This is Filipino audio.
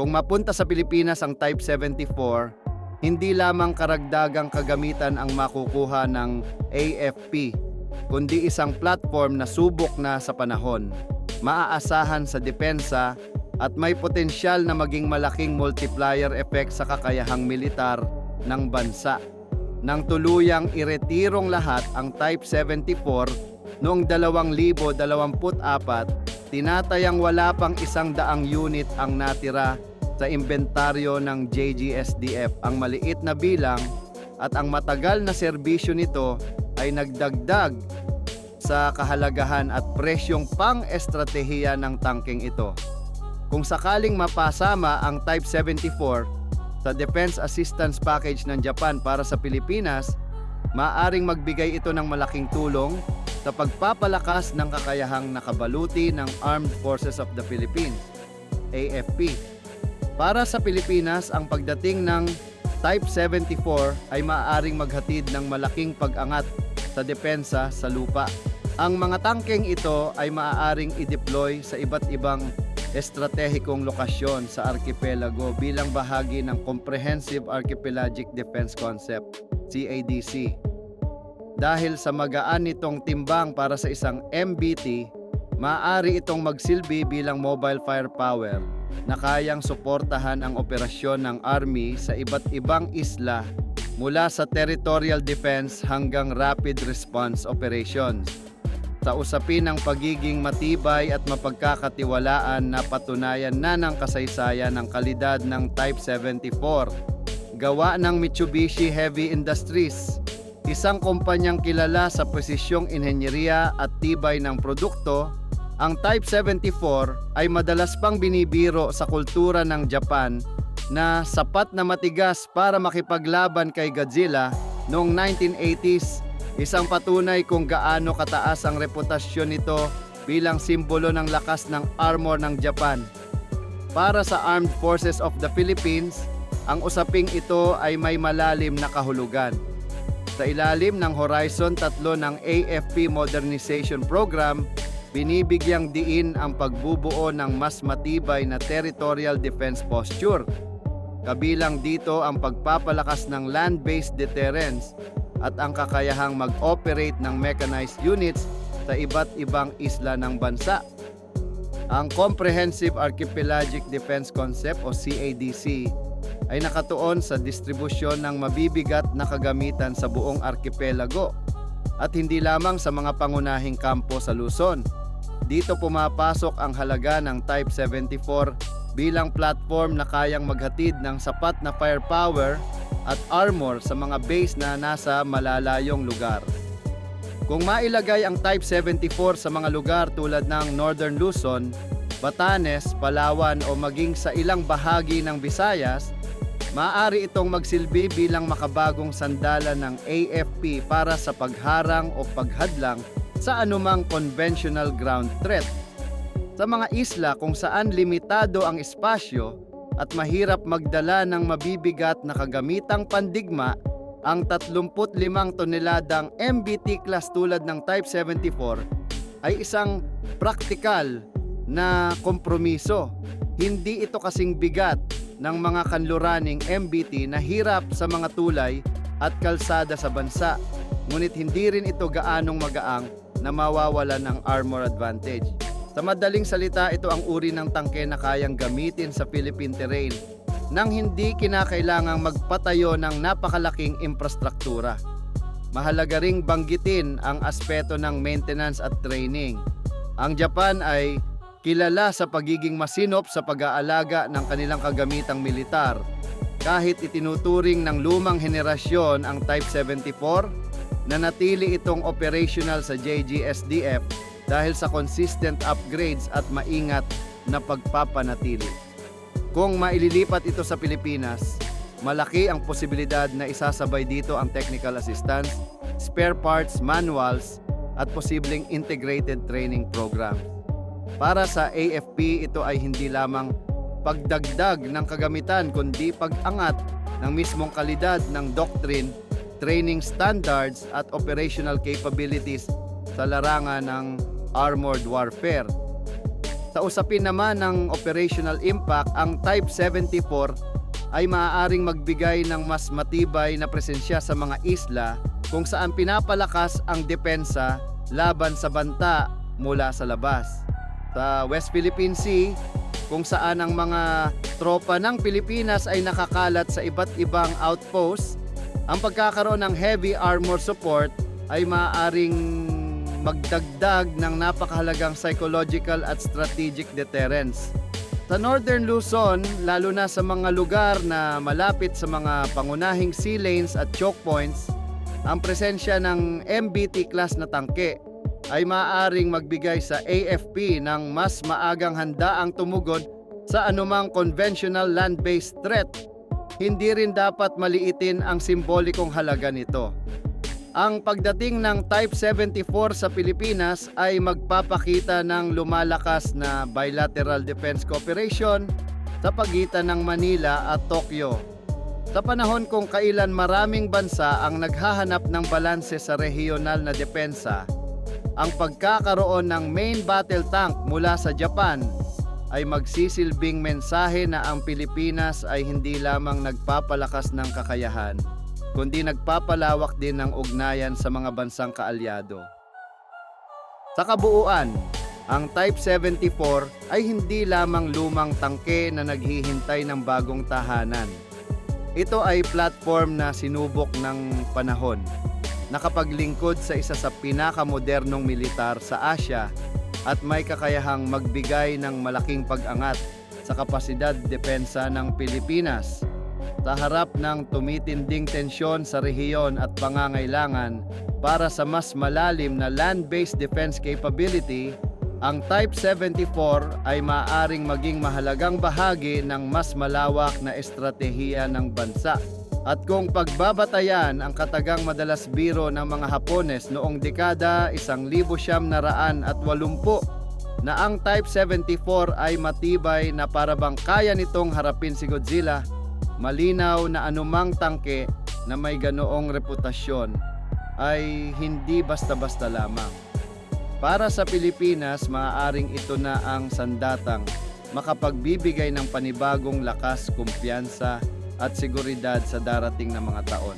Kung mapunta sa Pilipinas ang Type 74, hindi lamang karagdagang kagamitan ang makukuha ng AFP, kundi isang platform na subok na sa panahon, maaasahan sa depensa at may potensyal na maging malaking multiplier effect sa kakayahang militar ng bansa. Nang tuluyang iretirong lahat ang Type 74 noong 2024, tinatayang wala pang isang daang unit ang natira sa inventaryo ng JGSDF. Ang maliit na bilang at ang matagal na serbisyo nito ay nagdagdag sa kahalagahan at presyong pang-estratehiya ng tangking ito. Kung sakaling mapasama ang Type 74 sa Defense Assistance Package ng Japan para sa Pilipinas, maaring magbigay ito ng malaking tulong sa pagpapalakas ng kakayahang nakabaluti ng Armed Forces of the Philippines, AFP. Para sa Pilipinas, ang pagdating ng Type 74 ay maaaring maghatid ng malaking pag-angat sa depensa sa lupa. Ang mga tangkeng ito ay maaaring i-deploy sa iba't ibang estratehikong lokasyon sa arkipelago bilang bahagi ng Comprehensive Archipelagic Defense Concept, CADC. Dahil sa magaan nitong timbang para sa isang MBT, maaari itong magsilbi bilang mobile firepower na kayang suportahan ang operasyon ng Army sa iba't ibang isla mula sa territorial defense hanggang rapid response operations. Sa usapin ng pagiging matibay at mapagkakatiwalaan na patunayan na ng kasaysayan ng kalidad ng Type 74. Gawa ng Mitsubishi Heavy Industries, isang kumpanyang kilala sa presisyong inhenyeriya at tibay ng produkto, ang Type 74 ay madalas pang binibiro sa kultura ng Japan na sapat na matigas para makipaglaban kay Godzilla noong 1980s Isang patunay kung gaano kataas ang reputasyon nito bilang simbolo ng lakas ng armor ng Japan. Para sa Armed Forces of the Philippines, ang usaping ito ay may malalim na kahulugan. Sa ilalim ng Horizon 3 ng AFP Modernization Program, binibigyang diin ang pagbubuo ng mas matibay na territorial defense posture. Kabilang dito ang pagpapalakas ng land-based deterrence at ang kakayahang mag-operate ng mechanized units sa iba't ibang isla ng bansa. Ang Comprehensive Archipelagic Defense Concept o CADC ay nakatuon sa distribusyon ng mabibigat na kagamitan sa buong arkipelago at hindi lamang sa mga pangunahing kampo sa Luzon. Dito pumapasok ang halaga ng Type 74 bilang platform na kayang maghatid ng sapat na firepower at armor sa mga base na nasa malalayong lugar. Kung mailagay ang Type 74 sa mga lugar tulad ng Northern Luzon, Batanes, Palawan o maging sa ilang bahagi ng Visayas, maaari itong magsilbi bilang makabagong sandala ng AFP para sa pagharang o paghadlang sa anumang conventional ground threat. Sa mga isla kung saan limitado ang espasyo, at mahirap magdala ng mabibigat na kagamitang pandigma, ang 35 toneladang MBT class tulad ng Type 74 ay isang praktikal na kompromiso. Hindi ito kasing bigat ng mga kanluraning MBT na hirap sa mga tulay at kalsada sa bansa. Ngunit hindi rin ito gaanong magaang na mawawala ng armor advantage. Sa madaling salita, ito ang uri ng tangke na kayang gamitin sa Philippine terrain nang hindi kinakailangang magpatayo ng napakalaking infrastruktura. Mahalaga ring banggitin ang aspeto ng maintenance at training. Ang Japan ay kilala sa pagiging masinop sa pag-aalaga ng kanilang kagamitang militar. Kahit itinuturing ng lumang henerasyon ang Type 74, nanatili itong operational sa JGSDF dahil sa consistent upgrades at maingat na pagpapanatili. Kung maililipat ito sa Pilipinas, malaki ang posibilidad na isasabay dito ang technical assistance, spare parts, manuals, at posibleng integrated training program. Para sa AFP, ito ay hindi lamang pagdagdag ng kagamitan kundi pag-angat ng mismong kalidad ng doctrine, training standards at operational capabilities sa larangan ng armored warfare. Sa usapin naman ng operational impact, ang Type 74 ay maaaring magbigay ng mas matibay na presensya sa mga isla kung saan pinapalakas ang depensa laban sa banta mula sa labas. Sa West Philippine Sea, kung saan ang mga tropa ng Pilipinas ay nakakalat sa iba't ibang outposts, ang pagkakaroon ng heavy armor support ay maaaring magdagdag ng napakahalagang psychological at strategic deterrence. Sa Northern Luzon, lalo na sa mga lugar na malapit sa mga pangunahing sea lanes at choke points, ang presensya ng MBT class na tangke ay maaaring magbigay sa AFP ng mas maagang handaang tumugod sa anumang conventional land-based threat. Hindi rin dapat maliitin ang simbolikong halaga nito. Ang pagdating ng Type 74 sa Pilipinas ay magpapakita ng lumalakas na bilateral defense cooperation sa pagitan ng Manila at Tokyo. Sa panahon kung kailan maraming bansa ang naghahanap ng balanse sa regional na depensa, ang pagkakaroon ng main battle tank mula sa Japan ay magsisilbing mensahe na ang Pilipinas ay hindi lamang nagpapalakas ng kakayahan, kundi nagpapalawak din ng ugnayan sa mga bansang kaalyado. Sa kabuuan, ang Type 74 ay hindi lamang lumang tangke na naghihintay ng bagong tahanan. Ito ay platform na sinubok ng panahon. Nakapaglingkod sa isa sa pinakamodernong militar sa Asya at may kakayahang magbigay ng malaking pag-angat sa kapasidad depensa ng Pilipinas. Sa harap ng tumitinding tensyon sa rehiyon at pangangailangan para sa mas malalim na land-based defense capability, ang Type 74 ay maaaring maging mahalagang bahagi ng mas malawak na estratehiya ng bansa. At kung pagbabatayan ang katagang madalas biro ng mga Hapones noong dekada 1980 na ang Type 74 ay matibay na parabang kaya nitong harapin si Godzilla, malinaw na anumang tangke na may ganoong reputasyon ay hindi basta-basta lamang. Para sa Pilipinas, maaaring ito na ang sandatang makapagbibigay ng panibagong lakas, kumpiyansa at seguridad sa darating na mga taon.